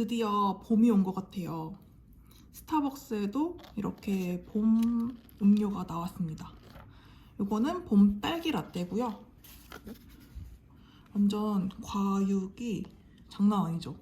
드디어 봄이 온 것 같아요. 스타벅스에도 이렇게 봄 음료가 나왔습니다. 이거는 봄 딸기 라떼고요. 완전 과육이 장난 아니죠?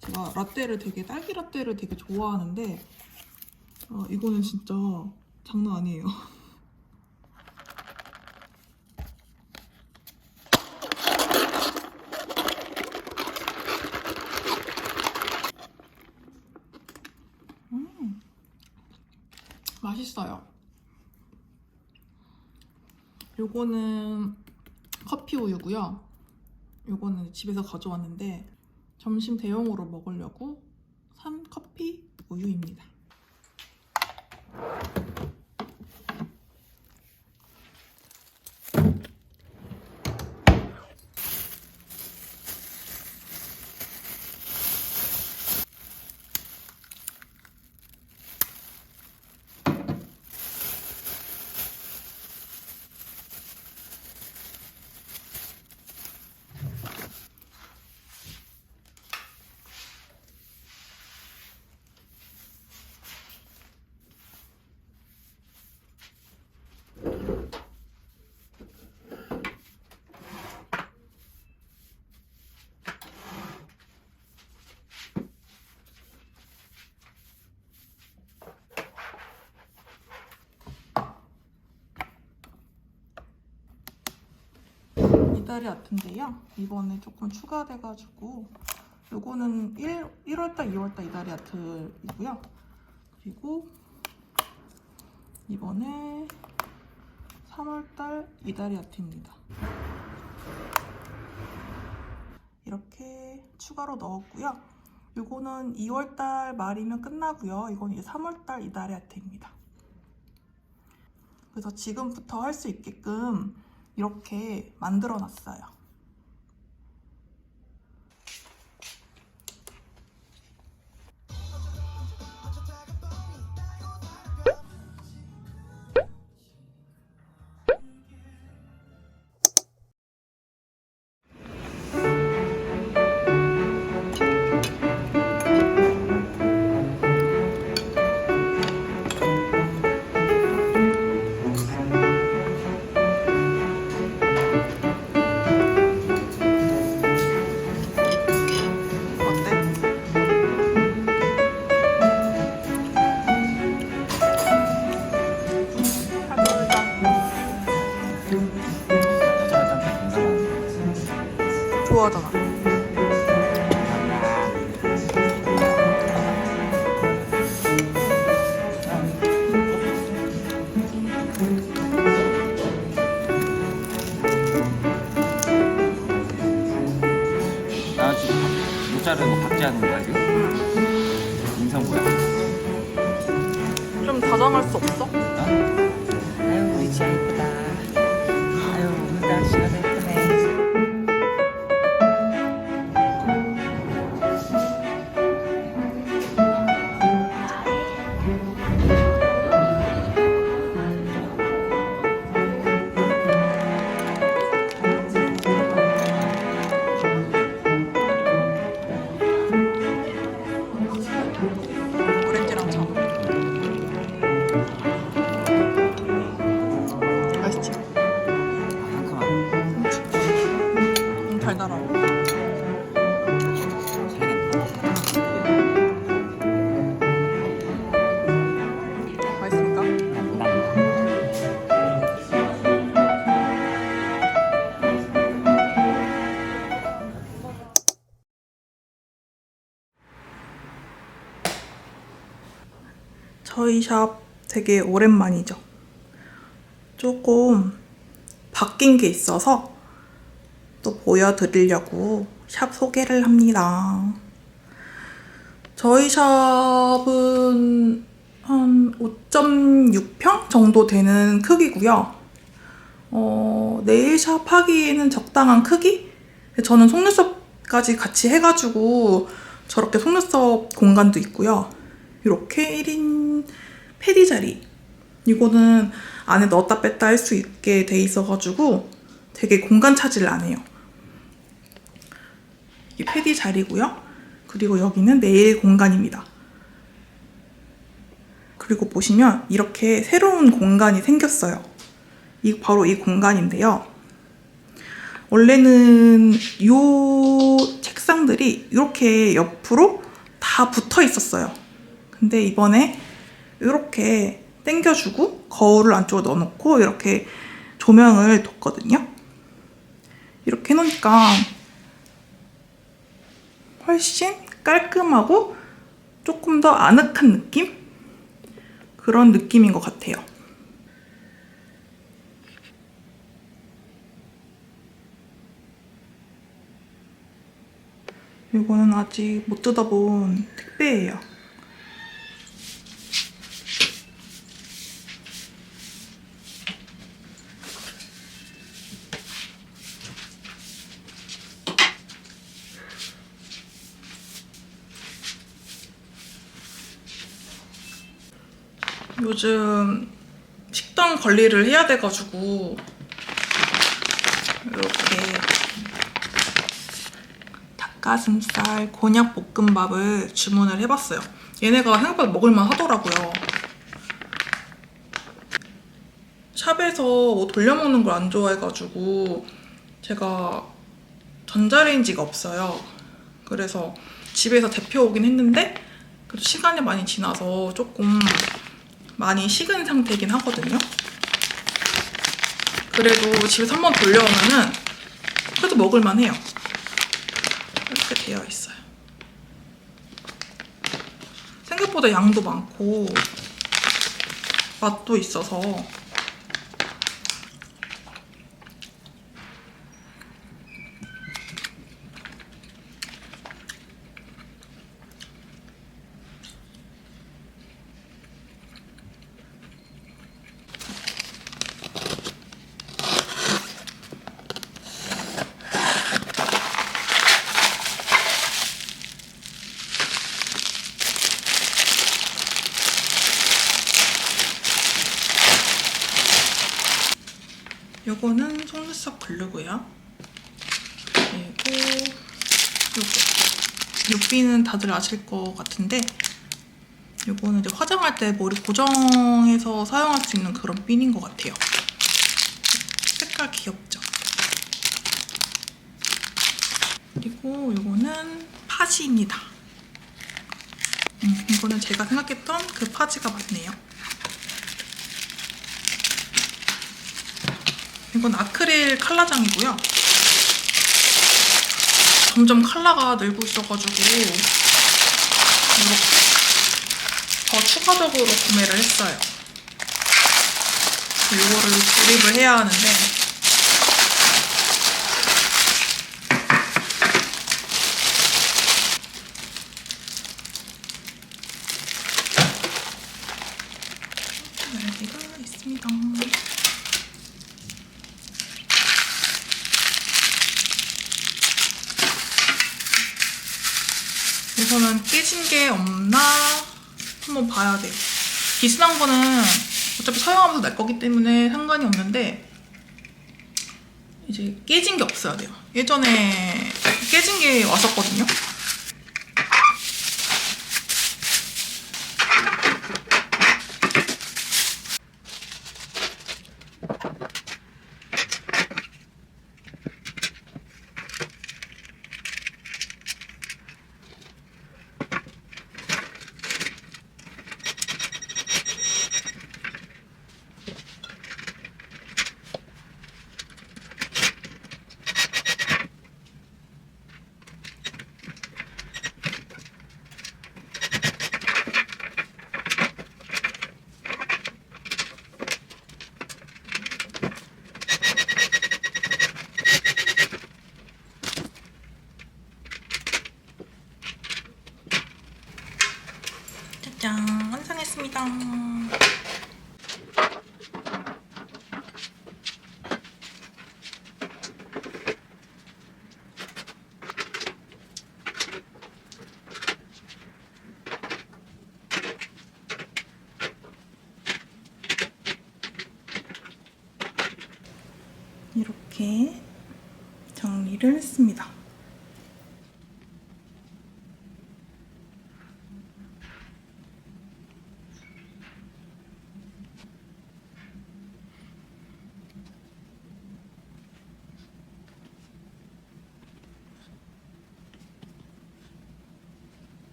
제가 라떼를 되게 딸기 라떼를 되게 좋아하는데 어, 이거는 진짜 장난 아니에요. 음, 맛있어요. 요거는 커피 우유고요. 요거는 집에서 가져왔는데 점심 대용으로 먹으려고 산 커피 우유입니다. 이달이 아트인데요. 이번에 조금 추가돼가지고 요거는 1, 1월달, 2월달 이달이 아트이고요. 그리고 이번에 3월달 이달이 아트입니다. 이렇게 추가로 넣었고요. 요거는 2월달 말이면 끝나고요. 이건 이제 3월달 이달의 아트입니다. 그래서 지금부터 할 수 있게끔 이렇게 만들어 놨어요. 좋아하잖아. 나 지금 못 자르고 박제하는 거야 지금? 인성 뭐야? 좀 다정할 수 없어? 아유 우리 지아 이 달달하고. 맛있습니까? 저희 샵 되게 오랜만이죠. 조금 바뀐 게 있어서 또 보여드리려고 샵 소개를 합니다. 저희 샵은 한 5.6평 정도 되는 크기고요. 어, 네일샵 하기에는 적당한 크기? 저는 속눈썹까지 같이 해가지고 저렇게 속눈썹 공간도 있고요. 이렇게 1인 패디 자리. 이거는 안에 넣었다 뺐다 할 수 있게 돼 있어가지고 되게 공간 차지를 안 해요. 이게 패디 자리고요. 그리고 여기는 네일 공간입니다. 그리고 보시면 이렇게 새로운 공간이 생겼어요. 이 바로 이 공간인데요. 원래는 이 책상들이 이렇게 옆으로 다 붙어 있었어요. 근데 이번에 이렇게 당겨주고 거울을 안쪽으로 넣어놓고 이렇게 조명을 뒀거든요. 이렇게 해놓으니까 훨씬 깔끔하고 조금 더 아늑한 느낌? 그런 느낌인 것 같아요. 이거는 아직 못 뜯어본 택배예요. 요즘 식단 관리를 해야 돼가지고 이렇게 닭가슴살 곤약 볶음밥을 주문을 해봤어요. 얘네가 생각보다 먹을만 하더라고요. 샵에서 뭐 돌려먹는 걸 안 좋아해가지고 제가 전자레인지가 없어요. 그래서 집에서 데펴 오긴 했는데 그래도 시간이 많이 지나서 조금 많이 식은 상태이긴 하거든요. 그래도 집에서 한번 돌려오면은 그래도 먹을만 해요. 이렇게 되어 있어요. 생각보다 양도 많고 맛도 있어서 요거는 속눈썹 글루고요. 그리고 요거. 요비는 다들 아실 것 같은데 요거는 이제 화장할 때 머리 고정해서 사용할 수 있는 그런 핀인 것 같아요. 색깔 귀엽죠? 그리고 요거는 파지입니다. 음, 이거는 제가 생각했던 그 파지가 맞네요. 이건 아크릴 칼라장이고요. 점점 칼라가 늘고 있어가지고 이렇게 더 추가적으로 구매를 했어요. 이거를 조립을 해야 하는데 날개가 있습니다. 우선은 깨진 게 없나 한번 봐야 돼요. 비스난 거는 어차피 사용하면서 날 거기 때문에 상관이 없는데 이제 깨진 게 없어야 돼요. 예전에 깨진 게 왔었거든요. 짜잔 완성했습니다. 이렇게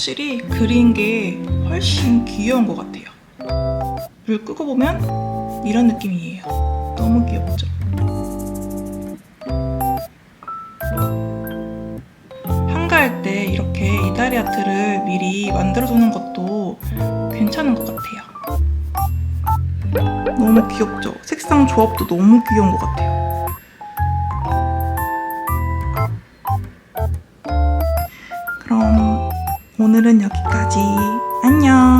확실히 그린 게 훨씬 귀여운 것 같아요. 물 끄고 보면 이런 느낌이에요. 너무 귀엽죠? 한가할 때 이렇게 이다리 아트를 미리 만들어두는 것도 괜찮은 것 같아요. 너무 귀엽죠? 색상 조합도 너무 귀여운 것 같아요. 오늘은 여기까지. 안녕.